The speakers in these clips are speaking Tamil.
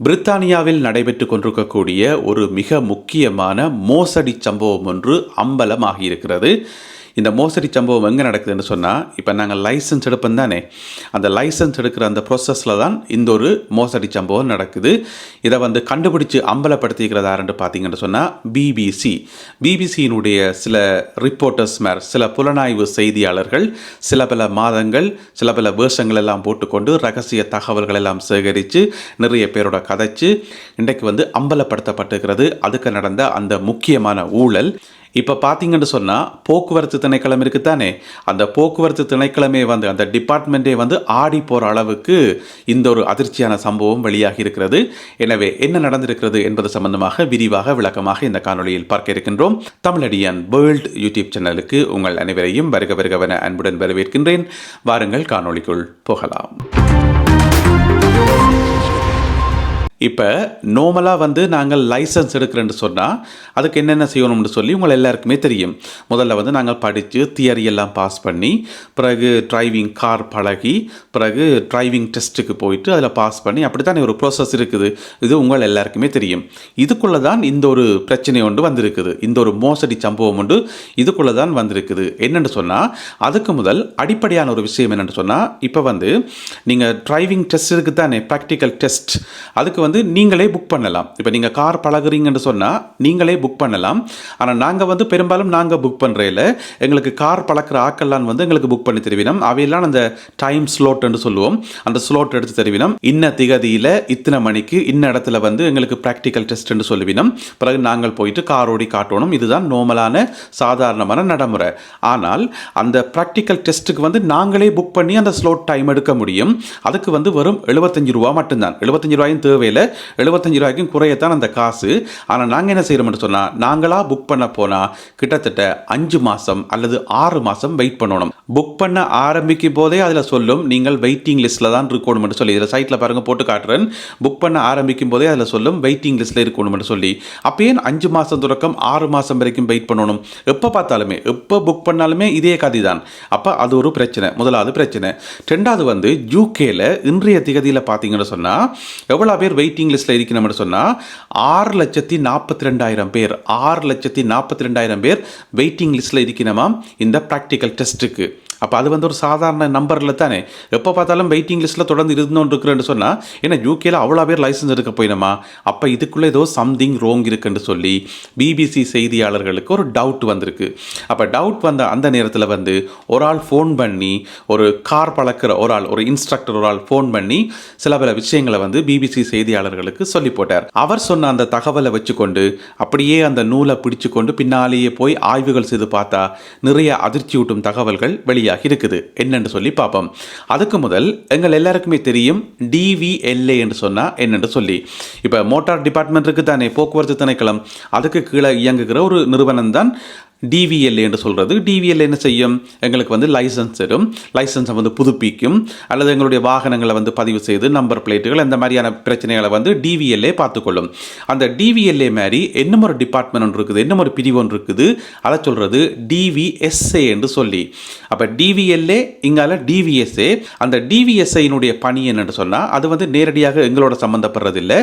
பிரித்தானியாவில் நடைபெற்று கொண்டிருக்கக்கூடிய ஒரு மிக முக்கியமான மோசடி சம்பவம் ஒன்று அம்பலமாகியிருக்கிறது. இந்த மோசடி சம்பவம் எங்கே நடக்குதுன்னு சொன்னால் இப்போ நாங்கள் லைசன்ஸ் எடுப்போம் தானே. அந்த லைசன்ஸ் எடுக்கிற அந்த ப்ரொசஸில் தான் இந்த ஒரு மோசடி சம்பவம் நடக்குது. இதை வந்து கண்டுபிடிச்சு அம்பலப்படுத்திக்கிறதாருன்னு பார்த்தீங்கன்னு சொன்னால் பிபிசி பிபிசியினுடைய சில ரிப்போர்ட்டர்ஸ் மேர் சில புலனாய்வு செய்தியாளர்கள் சில பல மாதங்கள் சில பல வேஷங்கள் எல்லாம் போட்டுக்கொண்டு ரகசிய தகவல்கள் எல்லாம் சேகரித்து நிறைய பேரோட கதைச்சு இன்றைக்கு வந்து அம்பலப்படுத்தப்பட்டிருக்கிறது. அதுக்கு நடந்த அந்த முக்கியமான ஊழல் இப்போ பார்த்தீங்கன்னு சொன்னால் போக்குவரத்து திணைக்களம் இருக்குதானே? அந்த போக்குவரத்து திணைக்களமே வந்து அந்த டிபார்ட்மெண்ட்டே வந்து ஆடி போகிற அளவுக்கு இந்த ஒரு அதிர்ச்சியான சம்பவம் வெளியாகி இருக்கிறது. எனவே என்ன நடந்திருக்கிறது என்பது சம்பந்தமாக விரிவாக விளக்கமாக இந்த காணொளியில் பார்க்க இருக்கின்றோம். தமிழடியன் வேர்ல்ட் யூடியூப் சேனலுக்கு உங்கள் அனைவரையும் வருக வருகவன அன்புடன் வரவேற்கின்றேன். வாருங்கள் காணொளிக்குள் போகலாம். இப்போ நோமலாக வந்து நாங்கள் லைசன்ஸ் எடுக்கிறேன்னு சொன்னால் அதுக்கு என்னென்ன செய்யணும்னு சொல்லி உங்கள் எல்லாருக்குமே தெரியும். முதல்ல வந்து நாங்கள் படித்து தியரி எல்லாம் பாஸ் பண்ணி பிறகு டிரைவிங் கார் பழகி பிறகு டிரைவிங் டெஸ்ட்டுக்கு போயிட்டு அதில் பாஸ் பண்ணி அப்படி தானே ஒரு ப்ராசஸ் இருக்குது? இது உங்கள் எல்லாருக்குமே தெரியும். இதுக்குள்ளே தான் இந்த ஒரு பிரச்சனை ஒன்று வந்திருக்குது. இந்த ஒரு மோசடி சம்பவம் ஒன்று இதுக்குள்ளே தான் வந்திருக்குது. என்னென்னு சொன்னால் அதுக்கு முதல் அடிப்படையான ஒரு விஷயம் என்னென்னு சொன்னால் இப்போ வந்து நீங்கள் டிரைவிங் டெஸ்ட் இருக்குது தானே ப்ராக்டிக்கல் டெஸ்ட் அதுக்கு வந்து நீங்களே புக் பண்ணலாம். இப்போ நீங்கள் கார் பழகுறீங்கன்னு சொன்னால் நீங்களே புக் பண்ணலாம். ஆனால் நாங்கள் வந்து பெரும்பாலும் நாங்கள் புக் பண்ணுறையில் எங்களுக்கு கார் பழக்கிற ஆக்கள்லாம் வந்து எங்களுக்கு புக் பண்ணி தருவினோம். அவையெல்லாம் அந்த டைம் ஸ்லோட்னு சொல்லுவோம். அந்த ஸ்லோட் எடுத்து தெரிவினோம். இன்ன திகதியில் இத்தனை மணிக்கு இன்ன இடத்துல வந்து எங்களுக்கு ப்ராக்டிக்கல் டெஸ்ட்னு சொல்லுவினோம். பிறகு நாங்கள் போயிட்டு கார் ஓடி காட்டணும். இதுதான் நார்மலான சாதாரணமான நடைமுறை. ஆனால் அந்த ப்ராக்டிக்கல் டெஸ்ட்டுக்கு வந்து நாங்களே புக் பண்ணி அந்த ஸ்லோட் டைம் எடுக்க முடியும். அதுக்கு வந்து வெறும் எழுபத்தஞ்சு ரூபா மட்டும்தான். எழுபத்தஞ்சு ரூபாயும் தேவையில்லை. எழுபத்தஞ்சு ரூபாய்க்கும் குறையத்தான் அந்த காசு. ஆனால் நாங்கள் என்ன செய்கிறோம்னு சொன்னால் நாங்களாக புக் பண்ண போனால் கிட்டத்தட்ட அஞ்சு மாதம் அல்லது ஆறு மாதம் வெயிட் பண்ணணும். புக் பண்ண ஆரம்பிக்கும் போதே அதில் சொல்லும் நீங்கள் வெயிட்டிங் லிஸ்ட்டில் தான் இருக்கணும்னு சொல்லி. இதில் சைட்டில் பாருங்கள் போட்டு காட்டுறேன். புக் பண்ண ஆரம்பிக்கும் போதே அதில் சொல்லும் வெயிட்டிங் லிஸ்ட்டில் இருக்கணும்னு சொல்லி. அப்பயே அஞ்சு மாதம் தொடக்கம் ஆறு மாதம் வரைக்கும் வெயிட் பண்ணணும்? எப்போ பார்த்தாலுமே எப்போ புக் பண்ணாலுமே இதே கதி தான். அப்போ அது ஒரு பிரச்சனை. முதலாவது பிரச்சனை. ரெண்டாவது வந்து யூகேல இன்றைய திகதியில் பார்த்தீங்கன்னு சொன்னால் எவ்வளோ பேர் வெயிட் வெயிட்டிங் லிஸ்ட்டில் இருக்கணும்னு சொன்னால் ஆறு லட்சத்தி நாற்பத்தி ரெண்டாயிரம் பேர் ஆறு லட்சத்தி நாற்பத்தி ரெண்டாயிரம் பேர் வெயிட்டிங் லிஸ்ட்டில் இருக்கணுமா இந்த ப்ராக்டிக்கல் டெஸ்ட்டுக்கு அப்போ அது வந்து ஒரு சாதாரண நம்பரில் தானே. எப்போ பார்த்தாலும் வெயிட்டிங் லிஸ்ட்டில் தொடர்ந்து இருந்தோன்னு இருக்கிறேன்னு சொன்னால் ஏன்னா யூகேல அவ்வளோ பேர் லைசன்ஸ் எடுக்க போயினமா? அப்போ இதுக்குள்ளே ஏதோ சம்திங் ரோங் இருக்குன்னு சொல்லி பிபிசி செய்தியாளர்களுக்கு ஒரு டவுட் வந்திருக்கு. அப்போ டவுட் வந்த அந்த நேரத்தில் வந்து ஒரு ஆள் ஃபோன் பண்ணி ஒரு கார் பழக்கிற ஒரு ஆள் ஒரு இன்ஸ்ட்ரக்டர் ஒரு ஆள் ஃபோன் பண்ணி சில பல விஷயங்களை வந்து பிபிசி செய்தியாளர்களுக்கு சொல்லி போட்டார். அவர் சொன்ன அந்த தகவலை வச்சுக்கொண்டு அப்படியே அந்த நூலை பிடிச்சு கொண்டு பின்னாலேயே போய் ஆய்வுகள் செய்து பார்த்தா நிறைய அதிர்ச்சியூட்டும் தகவல்கள் வெளியே வெளியாகி இருக்குது. என்னென்று சொல்லி பார்ப்போம். அதுக்கு முதல் எங்கள் எல்லாருக்குமே தெரியும் டிவிஎல்ஏ என்று சொன்னால் என்னென்று சொல்லி. இப்போ மோட்டார் டிபார்ட்மெண்ட் இருக்குது தானே போக்குவரத்து திணைக்களம். அதுக்கு கீழே இயங்குகிற ஒரு நிறுவனம் தான் டிவிஎல் என்று சொல்கிறது டிவிஎல் என்ன செய்யும்? எங்களுக்கு வந்து லைசன்ஸ் தரும். லைசன்ஸை வந்து புதுப்பிக்கும். அல்லது எங்களுடைய வாகனங்களை வந்து பதிவு செய்து நம்பர் பிளேட்டுகள் இந்த மாதிரியான பிரச்சனைகளை வந்து டிவிஎல்ஏ பார்த்துக்கொள்ளும். அந்த டிவிஎல்ஏ மாதிரி என்ன ஒரு டிபார்ட்மெண்ட் ஒன்று இருக்குது? என்ன ஒரு பிரிவு ஒன்று இருக்குது? அதை சொல்கிறது டிவிஎஸ்ஏ என்று சொல்லி. அப்போ டிவிஎல்ஏ இங்கால டிவிஎஸ்ஏ அந்த டிவிஎஸ்ஐனுடைய பணி என்னென்று சொன்னால் அது வந்து நேரடியாக எங்களோட சம்மந்தப்படுறது இல்லை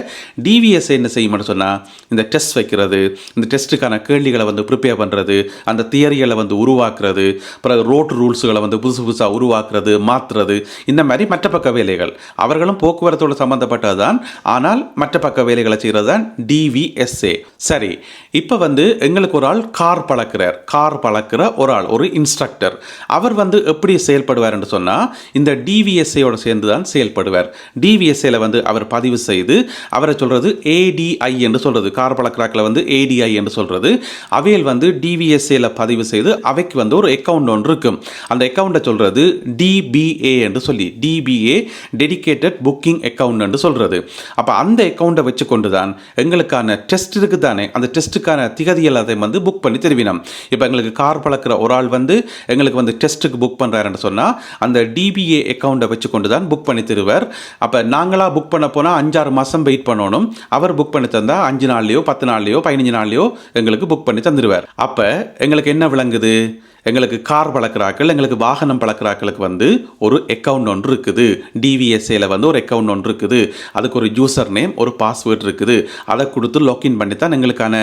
டிவிஎஸ்ஏ என்ன செய்யும்னு சொன்னால் இந்த டெஸ்ட் வைக்கிறது இந்த டெஸ்ட்டுக்கான கேள்விகளை வந்து ப்ரிப்பேர் பண்ணுறது அந்த தியரிகளை வந்து உருவாக்குறது பிறகு ரோட் ரூல்ஸுகளை வந்து புதுசு புதுசாக உருவாக்குறது மாற்றுறது இந்த மாதிரி மற்ற பக்க வேலைகள். அவர்களும் போக்குவரத்தோடு சம்மந்தப்பட்டது தான் ஆனால் மற்ற பக்க வேலைகளை செய்கிறது தான் டிவிஎஸ்ஏ சரி இப்போ வந்து எங்களுக்கு ஒரு ஆள் கார் பழக்கிறார். கார் பழக்கிற ஒரு ஆள் ஒரு இன்ஸ்ட்ரக்டர் அவர் வந்து எப்படி செயல்படுவார் என்று சொன்னால் இந்த டிவிஎஸ்ஏயோட சேர்ந்து தான் செயல்படுவார். டிவிஎஸ்ஏல வந்து அவர் பதிவு செய்து அவரை சொல்கிறது ஏடிஐ என்று சொல்கிறது கார் பழக்கிறாக்கில் வந்து ஏடிஐ என்று சொல்கிறது அவையில் வந்து டிவிஎஸ் டிஎஸ்ஏல பதிவு செய்து அவைக்கு வந்து ஒரு அக்கௌண்ட் ஒன்று இருக்கும் அந்த அக்கௌண்ட்டை சொல்கிறது டிபிஏ என்று சொல்லி டிபிஏ டெடிகேட்டட் புக்கிங் அக்கௌண்ட் என்று சொல்கிறது அப்போ அந்த அக்கௌண்ட்டை வச்சு கொண்டு தான் எங்களுக்கான டெஸ்ட் இருக்கு தானே. அந்த டெஸ்ட்டுக்கான திகதி எல்லாத்தையும் வந்து புக் பண்ணி தெரிவினோம். இப்போ எங்களுக்கு கார் பழக்கிற ஒரு ஆள் வந்து எங்களுக்கு வந்து டெஸ்ட்டுக்கு புக் பண்ணுறாருன்னு சொன்னால் அந்த டிபிஏ அக்கௌண்ட்டை வச்சு கொண்டு தான் புக் பண்ணி தருவார். அப்போ நாங்களாக புக் பண்ண போனால் அஞ்சாறு மாதம் வெயிட் பண்ணணும். அவர் புக் பண்ணி தந்தால் அஞ்சு நாள்லையோ பத்து நாள்லையோ பதினஞ்சு நாள்லையோ எங்களுக்கு புக் பண்ணி தந்துடுவார் அப்போ எங்களுக்கு என்ன விளங்குது? எங்களுக்கு கார் பழக்கிறாக்கள் எங்களுக்கு வாகனம் பழக்கிறாக்களுக்கு வந்து ஒரு அக்கௌண்ட் ஒன்று இருக்குது. டிவிஎஸ்ஏல வந்து ஒரு அக்கௌண்ட் ஒன்று இருக்குது. அதுக்கு ஒரு யூசர் நேம் ஒரு பாஸ்வேர்ட் இருக்குது. அதை கொடுத்து லாக்இன் பண்ணி தான் எங்களுக்கான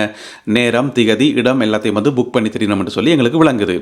நேரம் திகதி இடம் எல்லாத்தையும் வந்து புக் பண்ணி தெரியணும்னு சொல்லி எங்களுக்கு விளங்குது.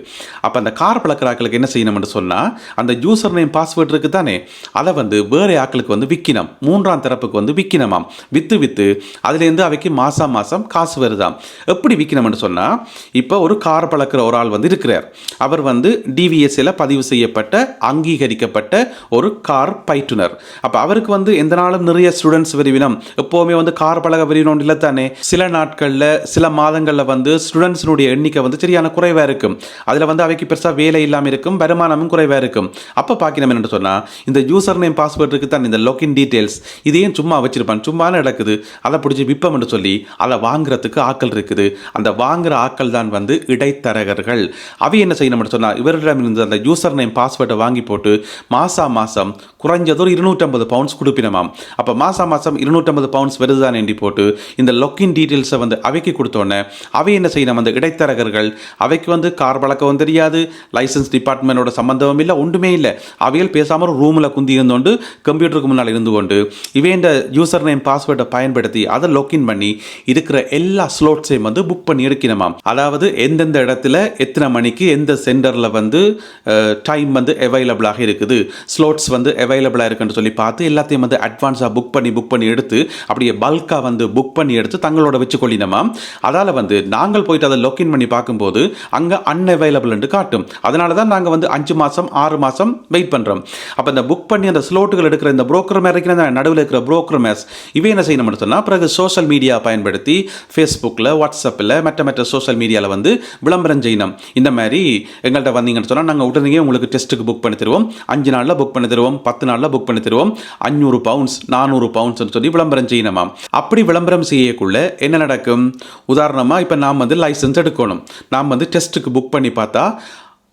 அப்போ அந்த கார் பழக்கிறாக்களுக்கு என்ன செய்யணும்னு சொன்னால் அந்த யூசர் நேம் பாஸ்வேர்ட் இருக்குது தானே அதை வந்து வேறு ஆக்களுக்கு வந்து விற்கணும் மூன்றாம் தரப்புக்கு வந்து விற்கினமாம் விற்று விற்று அதுலேருந்து அவைக்கு மாதம் மாதம் காசு வருதாம். எப்படி விற்கணும்னு சொன்னால் இப்போ ஒரு கார் பழக்கிற ஒரு ஆள் வந்து இருக்கிறார். அவர் வந்து டிவிஎஸ்சியில் பதிவு செய்யப்பட்ட அங்கீகரிக்கப்பட்ட ஒரு கார் பயிற்றுனர். அப்போ அவருக்கு வந்து எந்த நாளும் நிறைய ஸ்டூடெண்ட்ஸ் விரிவினம் எப்போவுமே வந்து கார் பழக விரிவினம் இல்லை தானே. சில நாட்களில் சில மாதங்களில் வந்து ஸ்டூடெண்ட்ஸினுடைய எண்ணிக்கை வந்து சரியான குறைவாக இருக்கும். அதில் வந்து அவைக்கு பெருசாக வேலை இல்லாமல் இருக்கும் வருமானமும் குறைவாக இருக்கும். அப்போ பார்க்கணும் என்னென்னு சொன்னால் இந்த யூசர் நேம் பாஸ்வேர்ட் இருக்கு தான் இந்த லொக்கின் டீட்டெயில்ஸ் இதையும் சும்மா வச்சிருப்பான் சும்மா நடக்குது. அதை பிடிச்சி விற்பம்னு சொல்லி அதை வாங்குறதுக்கு ஆக்கள் இருக்குது. அந்த வாங்குற ஆட்கள் தான் வந்து இடைத்தரகர்கள். அவை என்ன செய்யணும்னு சொன்னால் இவரிடம் அந்த யூசர் நேம் பாஸ்வேர்டை வாங்கி போட்டு மாசா மாதம் குறைஞ்சது ஒரு இருநூற்றம்பது பவுண்ட்ஸ் கொடுப்பினமாம். அப்போ மாசா மாதம் இருநூற்றம்பது பவுண்ட்ஸ் வருதுதான் எண்டி போட்டு இந்த லொக்கின் டீட்டெயில்ஸை வந்து அவைக்கு கொடுத்தோன்னே அவை என்ன செய்யணும்? அந்த இடைத்தரகர்கள் அவைக்கு வந்து கார் பழக்கவும் தெரியாது லைசன்ஸ் டிபார்ட்மெண்ட்டோட சம்பந்தமும் இல்லை ஒன்றுமே இல்லை. அவையில் பேசாமல் ஒரு ரூமில் குந்தி இருந்தோண்டு கம்ப்யூட்டருக்கு முன்னால் இருந்து கொண்டு இவை இந்த யூசர் நேம் பாஸ்வேர்டை பயன்படுத்தி அதை லொக்கின் பண்ணி இருக்கிற எல்லா ஸ்லோட்ஸையும் வந்து புக் பண்ணி எடுக்கணுமாம் அதாவது எந்தெந்த இடத்துல எத்தனை மணிக்கு எந்த சென்டரில் வந்து டைம் வந்து அவைலபிளாக இருக்குது. ஸ்லோட்ஸ் வந்து அவைலபிளாக இருக்குன்னு சொல்லி பார்த்து எல்லாத்தையும் வந்து அட்வான்ஸாக புக் பண்ணி புக் பண்ணி எடுத்து அப்படியே பல்காக வந்து புக் பண்ணி எடுத்து தங்களோட வச்சு கொள்ளினமா அதால் வந்து நாங்கள் போயிட்டு அதை லொக்கின் பண்ணி பார்க்கும்போது அங்கே அன்அவைலபிள்னு காட்டும். அதனால தான் நாங்கள் வந்து அஞ்சு மாதம் ஆறு மாதம் வெயிட் பண்ணுறோம் அப்போ இந்த புக் பண்ணி அந்த ஸ்லோட்டுகள் எடுக்கிற இந்த புரோக்கர் மேலே இருக்கிற நடுவில் இருக்கிற புரோக்கர் மேஸ் இவை என்ன செய்யணும்னு சொன்னால் பிறகு சோஷியல் மீடியா பயன்படுத்தி ஃபேஸ்புக்கில் வாட்ஸ்அப்பில் மற்ற மற்ற சோஷியல் மீடியாவில் வந்து விளம்பரம் செய்யணும். இந்த மாதிரி எங்கள்கிட்ட வந்தீங்கன்னு சொன்னால் நாங்கள் உடனே உங்களுக்கு டெஸ்ட்டுக்கு புக் பண்ணி தருவோம். அஞ்சு நாளில் புக் பண்ணி தருவோம் பத்து நாளில் புக் பண்ணி தருவோம். அஞ்சூறு பவுண்ட்ஸ் நானூறு பவுண்ட்ஸ்னு சொல்லி விளம்பரம் செய்யணுமா அப்படி விளம்பரம் செய்யக்குள்ள என்ன நடக்கும்? உதாரணமாக இப்போ நாம் வந்து லைசன்ஸ் எடுக்கணும். நாம் வந்து டெஸ்ட்டுக்கு புக் பண்ணி பார்த்தா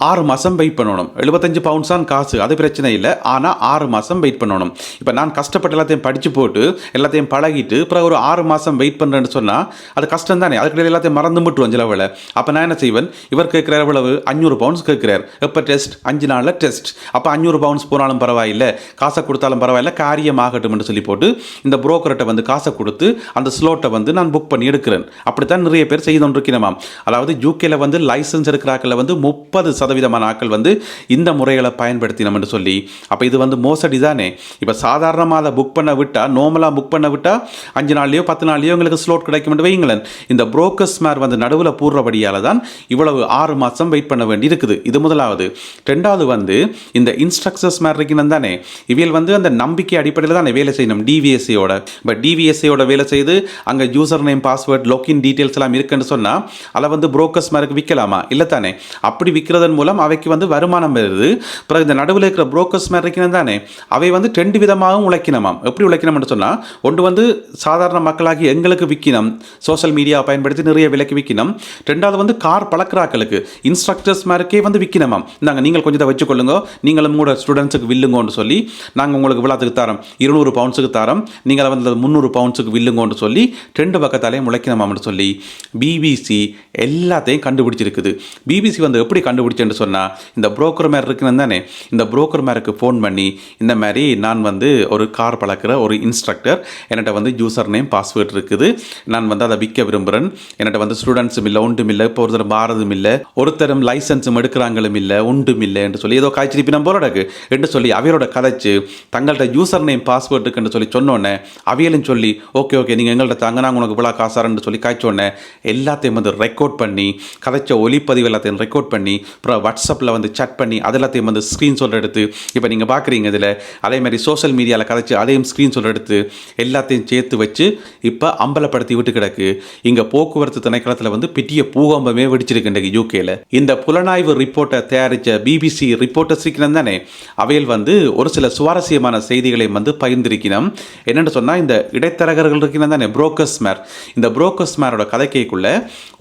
ஆறு மாதம் வெயிட் பண்ணணும். எழுபத்தஞ்சு பவுண்ட்ஸ் தான் காசு அது பிரச்சனை இல்லை. ஆனால் ஆறு மாதம் வெயிட் பண்ணணும். இப்போ நான் கஷ்டப்பட்டு எல்லாத்தையும் படித்து போட்டு எல்லாத்தையும் பழகிட்டு அப்புறம் ஒரு ஆறு மாதம் வெயிட் பண்ணுறேன்னு சொன்னால் அது கஷ்டம் தானே. அதுக்கு எல்லாத்தையும் மறந்து விட்டுருவோம் சிலவில் அப்போ நான் என்ன செய்வேன்? இவர் கேட்குற எவ்வளவு? அஞ்சூறு பவுண்ட்ஸ் கேட்குறார். எப்போ டெஸ்ட் அஞ்சு நாளில் டெஸ்ட் அப்போ அஞ்சூறு பவுண்ட்ஸ் போனாலும் பரவாயில்லை. காசை கொடுத்தாலும் பரவாயில்ல. காரியம் ஆகட்டும்னு சொல்லி போட்டு இந்த புரோக்கர்கிட்ட வந்து காசை கொடுத்து அந்த ஸ்லோட்டை வந்து நான் புக் பண்ணி எடுக்கிறேன். அப்படித்தான் நிறைய பேர் செய்து கொண்டிருக்கிறோமாம். அதாவது யூகேல வந்து லைசன்ஸ் எடுக்கிறாக்கள் வந்து முப்பது சதவீதமான ஆட்கள் வந்து இந்த முறைகளை பயன்படுத்தினோம்னு சொல்லி அப்போ இது வந்து மோசடி தானே? இப்போ சாதாரணமாக அதை புக் பண்ண விட்டால் நார்மலாக புக் பண்ண விட்டால் அஞ்சு நாள்லையோ பத்து நாள்லையோ எங்களுக்கு ஸ்லோட் கிடைக்கும் வைங்களேன் இந்த புரோக்கர்ஸ் மேர் வந்து நடுவில் போடுறபடியால் தான் இவ்வளவு ஆறு மாதம் வெயிட் பண்ண வேண்டி இருக்குது. இது முதலாவது. ரெண்டாவது வந்து இந்த இன்ஸ்ட்ரக்சர்ஸ் மேர் இருக்கணும் தானே? இவியல் வந்து அந்த நம்பிக்கை அடிப்படையில் தானே வேலை செய்யணும். டிவிஎஸ்சியோட இப்போ டிவிஎஸ்சியோட வேலை செய்து அங்கே user name password login details எல்லாம் இருக்குன்னு சொன்னால் அதை வந்து புரோக்கர்ஸ் மேருக்கு விற்கலாமா? இல்லை தானே? அப்படி விற்கிறதன் மூலம் அவைக்கு வந்து வருமானம் வருது. பிறகு இந்த நடுவில் இருக்கிற புரோக்கர்ஸ் மாதிரி இருக்கணும் தானே? அவை வந்து ரெண்டு விதமாகவும் உழைக்கணுமாம். எப்படி உழைக்கணும்னு சொன்னால் ஒன்று வந்து சாதாரண மக்களாகி எங்களுக்கு விற்கணும் சோஷியல் மீடியா பயன்படுத்தி நிறைய விலைக்கு விற்கணும் ரெண்டாவது வந்து கார் பழக்கிறாக்களுக்கு இன்ஸ்ட்ரக்டர்ஸ் மாதிரிக்கே வந்து விற்கணுமாம் நாங்கள் நீங்கள் கொஞ்சம் இதை வச்சுக்கொள்ளுங்க. நீங்களும் கூட ஸ்டூடெண்ட்ஸுக்கு வில்லுங்கன்னு சொல்லி நாங்கள் உங்களுக்கு விழாத்துக்கு தரோம். இருநூறு பவுண்ட்ஸுக்கு தரோம். நீங்கள் வந்து முந்நூறு பவுண்ட்ஸுக்கு வில்லுங்கன்னு சொல்லி ரெண்டு பக்கத்தாலேயும் உழைக்கணுமாம்னு சொல்லி பிபிசி எல்லாத்தையும் கண்டுபிடிச்சிருக்குது. பிபிசி வந்து எப்படி என்று சொன்னால் இந்த புரோக்கர் மேர் இருக்குன்னு தானே? இந்த புரோக்கர் மேருக்கு ஃபோன் பண்ணி இந்த மாதிரி நான் வந்து ஒரு கார் பழக்கிற ஒரு இன்ஸ்ட்ரக்டர் என்கிட்ட வந்து யூசர் நேம் பாஸ்வேர்ட் இருக்குது. நான் வந்து அதை விற்க விரும்புகிறேன் என்கிட்ட வந்து ஸ்டூடெண்ட்ஸும் இல்லை ஒன்றும் இல்லை இப்போ ஒருத்தர் பாரதும் இல்லை ஒருத்தரும் லைசன்ஸும் எடுக்கிறாங்களும் இல்லை ஒன்றும் இல்லை என்று சொல்லி ஏதோ காய்ச்சி நம்ம போராடக்கு என்று சொல்லி அவையோட கதைச்சு தங்கள்கிட்ட யூசர் நேம் பாஸ்வேர்ட் இருக்குன்னு சொல்லி சொன்னோன்னே அவையிலும் சொல்லி ஓகே ஓகே நீங்கள் எங்கள்கிட்ட தாங்க நாங்கள் உனக்கு இவ்வளோ காசாரன்னு சொல்லி காய்ச்சோன்னே எல்லாத்தையும் வந்து ரெக்கார்ட் பண்ணி கதைச்ச ஒலிப்பதிவு எல்லாத்தையும் ரெக்கார்ட் பண்ணி அப்புறம் வாட்ஸ்அப்பில் வந்து சட் பண்ணி அதெல்லாத்தையும் வந்து ஸ்க்ரீன்ஷாட் எடுத்து இப்போ நீங்கள் பார்க்குறீங்க இதில் அதே மாதிரி சோஷியல் மீடியாவில் கதைச்சு அதையும் ஸ்க்ரீன்ஷாட் எடுத்து எல்லாத்தையும் சேர்த்து வச்சு இப்போ அம்பலப்படுத்தி விட்டு கிடக்கு. இங்கே போக்குவரத்து திணைக்களத்தில் வந்து பெரிய பூகம்பமே வெடிச்சிருக்கு இன்றைக்கு யூகேல இந்த புலனாய்வு ரிப்போர்ட்டை தயாரித்த பிபிசி ரிப்போர்ட்டர்ஸ் சீக்கிரம் தானே? அவையில் வந்து ஒரு சில சுவாரஸ்யமான செய்திகளை வந்து பகிர்ந்திருக்கணும் என்னென்னு சொன்னால் இந்த இடைத்தரகர்கள் இருக்கிறோம் தானே? புரோக்கர்ஸ் மேர் இந்த புரோக்கர்ஸ் மேரோட கதைக்கைக்குள்ள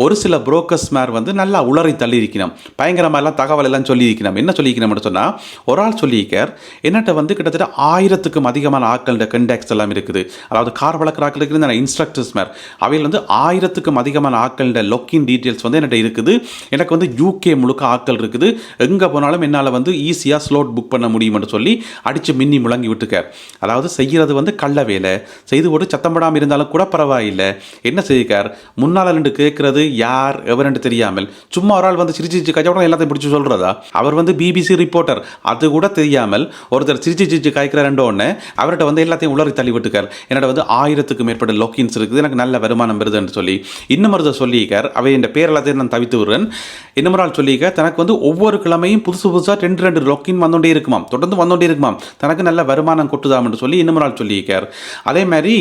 ஒரு சில புரோக்கர்ஸ் மேர் வந்து நல்லா உளறி தள்ளி இருக்கணும் பயங்கரமாக அதெல்லாம் தகவல் எல்லாம் சொல்லியிருக்கணும் என்ன சொல்லியிருக்கணும்னு சொன்னால் ஒரு ஆள் சொல்லியிருக்கார் என்னட்ட வந்து கிட்டத்தட்ட ஆயிரத்துக்கும் அதிகமான ஆட்களோட கண்டாக்ட்ஸ் எல்லாம் இருக்குது. அதாவது கார் வளர்க்குற ஆட்கள் இருக்குது இன்ஸ்ட்ரக்டர்ஸ் மேர். அவையில் வந்து ஆயிரத்துக்கும் அதிகமான ஆட்களோட லொக்கின் டீட்டெயில்ஸ் வந்து என்கிட்ட இருக்குது. எனக்கு வந்து யூகே முழுக்க ஆட்கள் இருக்குது. எங்கே போனாலும் என்னால் வந்து ஈஸியாக ஸ்லோட் புக் பண்ண முடியும்னு சொல்லி அடித்து மின்னி முழங்கி விட்டுக்கார் அதாவது செய்கிறது வந்து கள்ள வேலை. செய்து போட்டு சத்தம் படாமல் இருந்தாலும் கூட பரவாயில்லை. என்ன செய்திருக்கார்? முன்னால் ரெண்டு கேட்குறது யார்? எவரென்று தெரியாமல். சும்மா ஒரு ஆள் வந்து சிரிச்சு சிரிச்சு எல்லாத்தையும் பிடிச்சி சொல்கிறதா அவர் வந்து பிபிசி ரிப்போர்ட்டர் அது கூட தெரியாமல் ஒருத்தர் சிரிச்சு சிரிச்சு காய்க்கிறார் உடனே அவர்கிட்ட வந்து எல்லாத்தையும் உளறி தள்ளி விட்டுக்கார். என்னோட வந்து ஆயிரத்துக்கு மேற்பட்ட லொக்கின்ஸ் இருக்குது. எனக்கு நல்ல வருமானம் வருதுன்னு சொல்லி. இன்னும் ஒருத்தர் சொல்லியிருக்கார். அவை என் பேர் எல்லாத்தையும் நான் தவித்து விடுறேன். இன்னும் ஒரு ஆள் சொல்லியிருக்க தனக்கு வந்து ஒவ்வொரு கிழமையும் புதுசு புதுசாக ரெண்டு ரெண்டு லொக்கின் வந்தோண்டே இருக்குமாம். தொடர்ந்து வந்தோண்டே இருக்குமாம். தனக்கு நல்ல வருமானம் கொட்டுதாம்னு சொல்லி இன்னும் ஒரு சொல்லியிருக்கார். அதே மாதிரி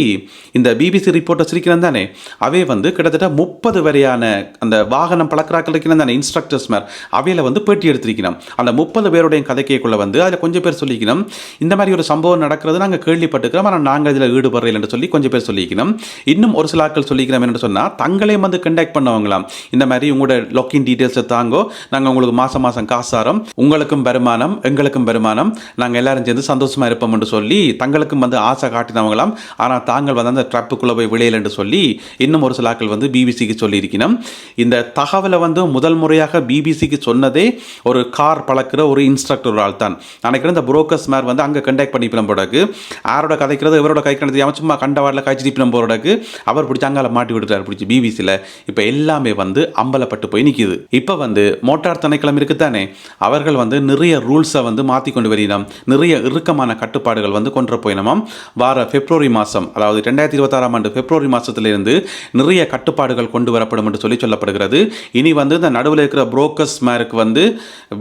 இந்த பிபிசி ரிப்போர்ட்டர்ஸ் சிரிக்கிறேன் தானே? அவை வந்து கிட்டத்தட்ட முப்பது வரையான அந்த வாகனம் பழக்கிறாக்கள் இருக்கிற தானே? இன்ஸ்ட்ரக்டர்ஸ் மேர். அவை அவையில் வந்து பேட்டி எடுத்திருக்கணும் அந்த முப்பது பேருடைய கதைக்கைக்குள்ள வந்து அதில் கொஞ்சம் பேர் சொல்லிக்கணும் இந்த மாதிரி ஒரு சம்பவம் நடக்கிறது நாங்கள் கேள்விப்பட்டுக்கிறோம் ஆனால் நாங்கள் இதில் ஈடுபடுறோம் என்று சொல்லி கொஞ்சம் பேர் சொல்லிக்கணும் இன்னும் ஒரு சில ஆட்கள் சொல்லிக்கிறோம் என்று சொன்னால் தங்களையும் வந்து கண்டாக்ட் பண்ணவங்களாம். இந்த மாதிரி உங்களோட லொக்கின் டீட்டெயில்ஸை தாங்கோ நாங்கள் உங்களுக்கு மாதம் மாதம் காசாரம் உங்களுக்கும் வருமானம் எங்களுக்கும் வருமானம். நாங்கள் எல்லாரும் சேர்ந்து சந்தோஷமாக இருப்போம் என்று சொல்லி தங்களுக்கும் வந்து ஆசை காட்டினவங்களாம். ஆனால் தாங்கள் வந்து அந்த ட்ரப்புக்குள்ளே போய் விளையல் என்று சொல்லி இன்னும் ஒரு சில ஆட்கள் வந்து பிபிசிக்கு சொல்லியிருக்கணும் இந்த தகவலை வந்து முதல் முறையாக பிபிசிக்கு சொன்ன சொன்னதே ஒரு கார் பழக்கிற ஒரு இன்ஸ்ட்ரக்டர் ஒரு ஆள் தான் நினைக்கிறேன் இந்த புரோக்கர்ஸ் மேர் வந்து அங்கே கண்டக்ட் பண்ணி போடக்கு யாரோட கதைக்கிறது இவரோட கை கணக்கு சும்மா கண்டவாடில் காய்ச்சி டிப்பினம் போகிறதுக்கு அவர் பிடிச்சி அங்கால மாட்டி விட்டுட்டார் பிடிச்சி பிபிசியில் இப்போ எல்லாமே வந்து அம்பலப்பட்டு போய் நிற்கிது இப்போ வந்து மோட்டார் திணைக்களம் இருக்குத்தானே அவர்கள் வந்து நிறைய ரூல்ஸை வந்து மாற்றி கொண்டு வரணும் நிறைய இறுக்கமான கட்டுப்பாடுகள் வந்து கொண்டு போயினமாம். வார பிப்ரவரி மாதம் அதாவது ரெண்டாயிரத்தி இருபத்தாறாம் ஆண்டு பிப்ரவரி மாதத்திலிருந்து நிறைய கட்டுப்பாடுகள் கொண்டு வரப்படும் என்று சொல்லி சொல்லப்படுகிறது. இனி வந்து இந்த நடுவில் இருக்கிற புரோக்கர்ஸ் மேருக்கு வந்து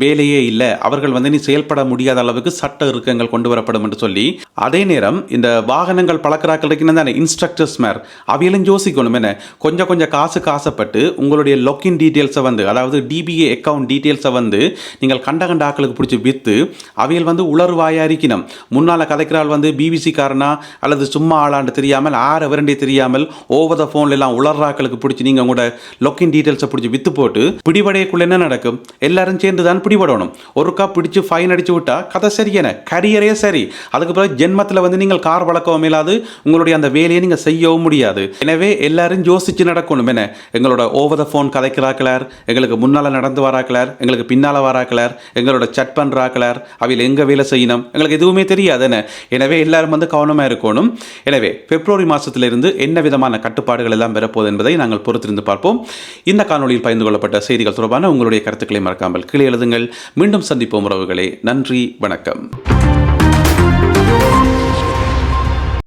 வேலையே இல்லை. அவர்கள் வந்து நீ செயல்பட முடியாத அளவுக்கு சட்ட இறுக்கங்கள் கொண்டு வரப்படும் என்று சொல்லி அதே நேரம் இந்த வாகனங்கள் பழக்கிறாக்கள் இருக்கின்ற இன்ஸ்ட்ரக்டர்ஸ் மேர் அவையிலும் யோசிக்கணும் என்ன? கொஞ்சம் கொஞ்சம் காசு காசப்பட்டு உங்களுடைய லொக்கின் டீட்டெயில்ஸை வந்து அதாவது டிபிஏ அக்கவுண்ட் டீட்டெயில்ஸை வந்து நீங்கள் கண்ட கண்ட ஆக்களுக்கு பிடிச்சி விற்று அவையில் வந்து உளறுவாயா இருக்கணும். முன்னால் கதைக்கிறாள் வந்து பிபிசி காரனா அல்லது சும்மா ஆளாண்டு தெரியாமல் ஆற விரண்டி தெரியாமல் ஓவர் த ஃபோன்ல எல்லாம் உளர்றாக்களுக்கு பிடிச்சி நீங்கள் உங்களோட லொக்கின் டீட்டெயில்ஸை பிடிச்சி விற்று போட்டு பிடிபடையக்குள்ள என்ன நடக்கும்? எல்லாரும் சேர்ந்து தான் பிடிபடணும் ஒருக்கா பிடிச்சு ஃபைன் அடிச்சு விட்டா கதை சரியான கரியரே சரி. அதுக்கு பிறகு ஜென்மத்தில் வந்து நீங்கள் கார் வளர்க்கவும் இல்லாது உங்களுடைய அந்த வேலையை நீங்கள் செய்யவும் முடியாது. எனவே எல்லாரும் யோசிச்சு நடக்கணும் என்ன எங்களோட ஓவர் த ஃபோன் கதைக்கிறாக்கலார் எங்களுக்கு முன்னால் நடந்து வராக்கலார் எங்களுக்கு பின்னால் வராக்கலார் எங்களோட சட் பண்ணுறாக்கலார் அவையில் எங்கே வேலை செய்யணும் எங்களுக்கு எதுவுமே தெரியாது என்ன எனவே எல்லாரும் வந்து கவனமாக இருக்கணும். எனவே பிப்ரவரி மாதத்திலிருந்து என்ன விதமான கட்டுப்பாடுகள் எல்லாம் பெறப்போகுது என்பதை நாங்கள் பொறுத்திருந்து பார்ப்போம். இந்த காணொலியில் பகிர்ந்து கொள்ளப்பட்ட செய்திகள் தொடர்பான உங்களுடைய கருத்துக்களை மறக்காமல் கீழே எழுதுங்கள். மீண்டும் சந்திப்போம் உறவுகளே. நன்றி வணக்கம்.